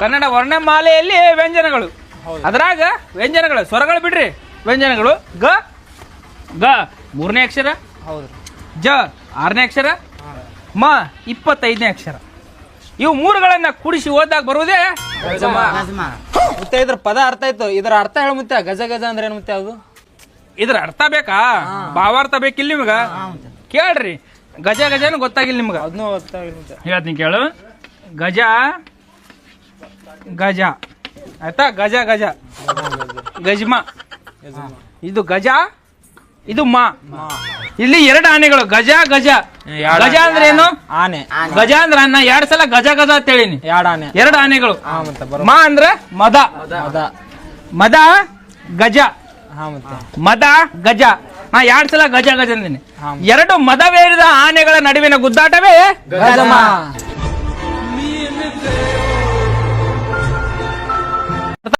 ಕನ್ನಡ ವರ್ಣಮಾಲೆಯಲ್ಲಿ ವ್ಯಂಜನಗಳು. ಅದ್ರಾಗ ವ್ಯಂಜನಗಳು ಸ್ವರಗಳು ಬಿಡ್ರಿ. ವ್ಯಂಜನಗಳು ಗ ಗ ಮೂರನೇ ಅಕ್ಷರ ಹೌದು. ಜ ಆರನೇ ಅಕ್ಷರ ಮ ಇಪ್ಪತ್ತೈದನೇ ಅಕ್ಷರ. ಇವು ಮೂರುಗಳನ್ನ ಕೂಡಿಸಿ ಓದಾಗ ಬರುವುದೇ ಮತ್ತೆ ಇದ್ರ ಪದ ಅರ್ಥ ಆಯ್ತು. ಇದರ ಅರ್ಥ ಹೇಳ ಮುತ್ತೆ ಗಜ ಗಜ ಅಂದ್ರೆ ಏನು ಮುತ್ತೆ ಅದು? ಇದ್ರ ಅರ್ಥ ಬೇಕಾ? ಭಾವಾರ್ಥ ಬೇಕಿಲ್ಲ ನಿಮ್ಗ? ಕೇಳ್ರಿ. ಗಜ ಗಜನು ಗೊತ್ತಾಗಿಲ್ಲ ನಿಮ್ಗೆ. ಅದನ್ನೂ ಗೊತ್ತಾಗಿಲ್ಲ ಹೇಳ್ತೀನಿ ಕೇಳು. ಗಜ ಗಜ. ಆಯ್ತಾ? ಗಜ ಗಜ. ಗಜಮ ಇದು ಗಜ ಇದು ಮಾ. ಇಲ್ಲಿ ಎರಡು ಆನೆಗಳು. ಗಜ ಗಜ. ಗಜ ಅಂದ್ರೆ ಏನು? ಆನೆ. ಗಜ ಅಂದ್ರೆ ಅನ್ನ. ಎರಡ್ ಸಲ ಗಜ ಗಜ ಅಂತ ಹೇಳಿನಿ. ಎರಡು ಆನೆ. ಎರಡು ಆನೆಗಳು. ಮಾ ಅಂದ್ರೆ ಮದ. ಮದ. ಗಜ. ಮದ ಗಜ. ನಾ ಎರಡ್ ಸಲ ಗಜ ಗಜ ಅಂದಿನಿ. ಎರಡು ಮದವೇರಿದ ಆನೆಗಳ ನಡುವಿನ ಗುದ್ದಾಟವೇ ಗಜಮ